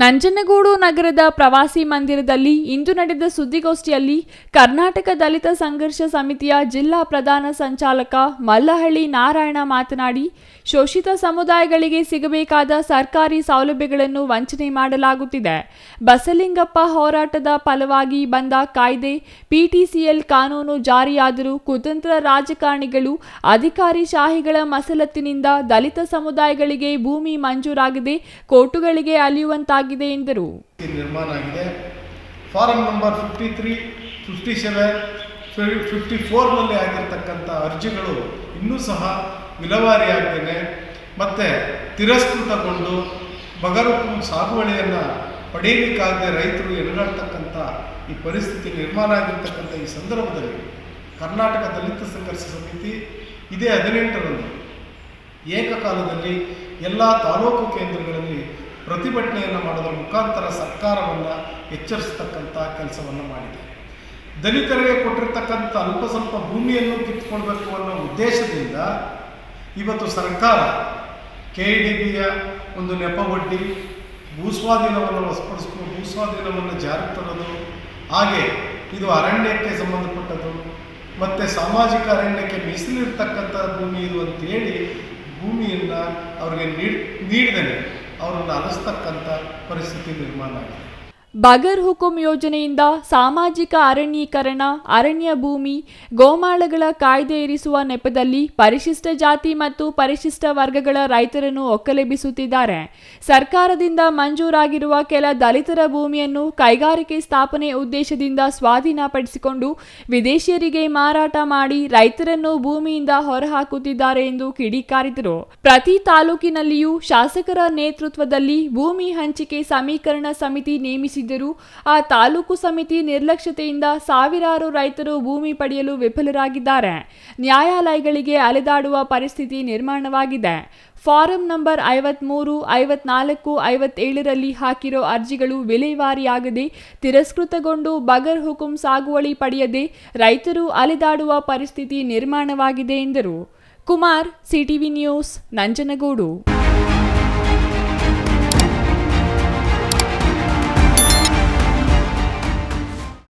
ನಂಜನಗೂಡು ನಗರದ ಪ್ರವಾಸಿ ಮಂದಿರದಲ್ಲಿ ಇಂದು ನಡೆದ ಸುದ್ದಿಗೋಷ್ಠಿಯಲ್ಲಿ ಕರ್ನಾಟಕ ದಲಿತ ಸಂಘರ್ಷ ಸಮಿತಿಯ ಜಿಲ್ಲಾ ಪ್ರಧಾನ ಸಂಚಾಲಕ ಮಲ್ಲಹಳ್ಳಿ ನಾರಾಯಣ ಮಾತನಾಡಿ, ಶೋಷಿತ ಸಮುದಾಯಗಳಿಗೆ ಸಿಗಬೇಕಾದ ಸರ್ಕಾರಿ ಸೌಲಭ್ಯಗಳನ್ನು ವಂಚನೆ ಮಾಡಲಾಗುತ್ತಿದೆ. ಬಸಲಿಂಗಪ್ಪ ಹೋರಾಟದ ಫಲವಾಗಿ ಬಂದ ಕಾಯ್ದೆ, ಪಿಟಿಸಿಎಲ್ ಕಾನೂನು ಜಾರಿಯಾದರೂ ಕುತಂತ್ರ ರಾಜಕಾರಣಿಗಳು, ಅಧಿಕಾರಿ ಶಾಹಿಗಳ ಮಸಲತ್ತಿನಿಂದ ದಲಿತ ಸಮುದಾಯಗಳಿಗೆ ಭೂಮಿ ಮಂಜೂರಾಗದೆ ಕೋರ್ಟುಗಳಿಗೆ ಅಲಿಯುವಂತಾಗಿದೆ ಎಂದರು. ನಿರ್ಮಾಣ ಆಗಿದೆ. Form number fifty three fifty seven fifty ಫೋರ್ನಲ್ಲಿ ಆಗಿರ್ತಕ್ಕಂಥ ಅರ್ಜಿಗಳು ಇನ್ನೂ ಸಹ ವಿಲೇವಾರಿಯಾಗ್ದೇನೆ ಮತ್ತು ತಿರಸ್ಕೃತಗೊಂಡು ಬಗರು ಸಾಗುವಳಿಯನ್ನು ಪಡೆಯಲಿಕ್ಕಾಗದೆ ರೈತರು ಎದುರಾಡ್ತಕ್ಕಂಥ ಈ ಪರಿಸ್ಥಿತಿ ನಿರ್ಮಾಣ ಆಗಿರ್ತಕ್ಕಂಥ ಈ ಸಂದರ್ಭದಲ್ಲಿ ಕರ್ನಾಟಕ ದಲಿತ ಸಂಘರ್ಷ ಸಮಿತಿ ಇದೇ ಹದಿನೆಂಟರಂದು ಏಕಕಾಲದಲ್ಲಿ ಎಲ್ಲ ತಾಲೂಕು ಕೇಂದ್ರಗಳಲ್ಲಿ ಪ್ರತಿಭಟನೆಯನ್ನು ಮಾಡೋದ್ರ ಮುಖಾಂತರ ಸರ್ಕಾರವನ್ನು ಎಚ್ಚರಿಸ್ತಕ್ಕಂಥ ಕೆಲಸವನ್ನು ಮಾಡಿದೆ. ದಲಿತರಿಗೆ ಕೊಟ್ಟಿರ್ತಕ್ಕಂಥ ಅಲ್ಪ ಸ್ವಲ್ಪ ಭೂಮಿಯನ್ನು ಕಿತ್ಕೊಳ್ಬೇಕು ಅನ್ನೋ ಉದ್ದೇಶದಿಂದ ಇವತ್ತು ಸರ್ಕಾರ ಕೆ ಡಿ ಬಿಯ ಒಂದು ನೆಪ ಒಡ್ಡಿ, ಭೂಸ್ವಾಧೀನವನ್ನು ವಸ್ಪಡಿಸ್ಕೊಂಡು ಭೂಸ್ವಾಧೀನವನ್ನು ಜಾರಿಗೆ ತರೋದು, ಹಾಗೆ ಇದು ಅರಣ್ಯಕ್ಕೆ ಸಂಬಂಧಪಟ್ಟದ್ದು, ಮತ್ತು ಸಾಮಾಜಿಕ ಅರಣ್ಯಕ್ಕೆ ಮೀಸಲಿರ್ತಕ್ಕಂಥ ಭೂಮಿ ಇದು ಅಂತೇಳಿ ಭೂಮಿಯನ್ನು ಅವರಿಗೆ ನೀಡಿ ನೀಡಿದರೆ ಅವರನ್ನು ಅಲಿಸ್ತಕ್ಕಂಥ ಪರಿಸ್ಥಿತಿ ನಿರ್ಮಾಣ ಆಗಿದೆ. ಬಗರ್ ಹುಕುಂ ಯೋಜನೆಯಿಂದ ಸಾಮಾಜಿಕ ಅರಣ್ಯೀಕರಣ, ಅರಣ್ಯ ಭೂಮಿ, ಗೋಮಾಳಗಳ ಕಾಯ್ದೆ ಇರಿಸುವ ನೆಪದಲ್ಲಿ ಪರಿಶಿಷ್ಟ ಜಾತಿ ಮತ್ತು ಪರಿಶಿಷ್ಟ ವರ್ಗಗಳ ರೈತರನ್ನು ಒಕ್ಕಲೆಬ್ಬಿಸುತ್ತಿದ್ದಾರೆ. ಸರ್ಕಾರದಿಂದ ಮಂಜೂರಾಗಿರುವ ಕೆಲ ದಲಿತರ ಭೂಮಿಯನ್ನು ಕೈಗಾರಿಕೆ ಸ್ಥಾಪನೆ ಉದ್ದೇಶದಿಂದ ಸ್ವಾಧೀನಪಡಿಸಿಕೊಂಡು ವಿದೇಶಿಯರಿಗೆ ಮಾರಾಟ ಮಾಡಿ ರೈತರನ್ನು ಭೂಮಿಯಿಂದ ಹೊರಹಾಕುತ್ತಿದ್ದಾರೆ ಎಂದು ಕಿಡಿಕಾರಿದರು. ಪ್ರತಿ ತಾಲೂಕಿನಲ್ಲಿಯೂ ಶಾಸಕರ ನೇತೃತ್ವದಲ್ಲಿ ಭೂಮಿ ಹಂಚಿಕೆ ಸಮೀಕರಣ ಸಮಿತಿ ನೇಮಿಸಿದ್ದರೂ ಆ ತಾಲೂಕು ಸಮಿತಿ ನಿರ್ಲಕ್ಷ್ಯತೆಯಿಂದ ಸಾವಿರಾರು ರೈತರು ಭೂಮಿ ಪಡೆಯಲು ವಿಫಲರಾಗಿದ್ದಾರೆ. ನ್ಯಾಯಾಲಯಗಳಿಗೆ ಅಲೆದಾಡುವ ಪರಿಸ್ಥಿತಿ ನಿರ್ಮಾಣವಾಗಿದೆ. ಫಾರಂ ನಂಬರ್ ಐವತ್ಮೂರು, ಐವತ್ನಾಲ್ಕು, ಐವತ್ತೇಳರಲ್ಲಿ ಹಾಕಿರೋ ಅರ್ಜಿಗಳು ವಿಲೇವಾರಿಯಾಗದೆ ತಿರಸ್ಕೃತಗೊಂಡು ಬಗರ್ ಹುಕುಂ ಸಾಗುವಳಿ ಪಡೆಯದೆ ರೈತರು ಅಲೆದಾಡುವ ಪರಿಸ್ಥಿತಿ ನಿರ್ಮಾಣವಾಗಿದೆ ಎಂದರು. Kumar, CTV news, Nanjangud.